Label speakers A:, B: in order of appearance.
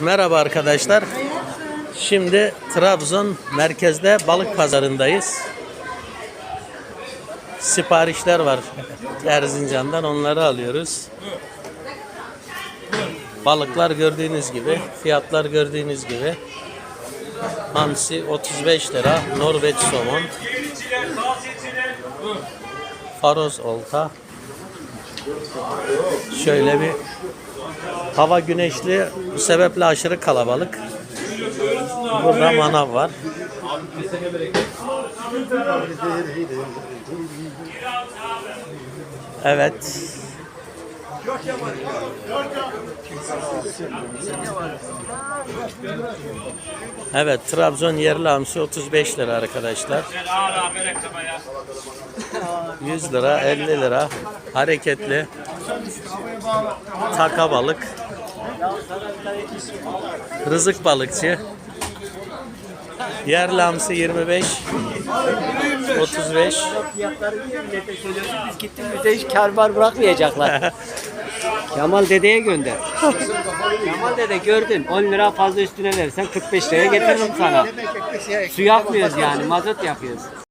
A: Merhaba arkadaşlar. Şimdi Trabzon merkezde balık pazarındayız. Siparişler var Erzincan'dan, onları alıyoruz. Balıklar gördüğünüz gibi, fiyatlar gördüğünüz gibi. Hamsi 35 lira, Norveç somon, Faroz olta. Şöyle bir Hava güneşli, bu sebeple aşırı kalabalık. Burada manav var. Evet. Evet, Trabzon yerli hamsi 35 lira arkadaşlar. 100 lira, 50 lira. Hareketli. Taka balık. Rızık balıkçı. Yerli hamsi 25. 35.
B: Fiyatları millete söylüyorsun? Biz gittiğimizde hiç kar var bırakmayacaklar. Kemal dedeye gönder. Kemal dede gördün 10 lira fazla üstüne verirsen 45 liraya getiririm sana. Su yakmıyoruz yani mazot yakıyoruz.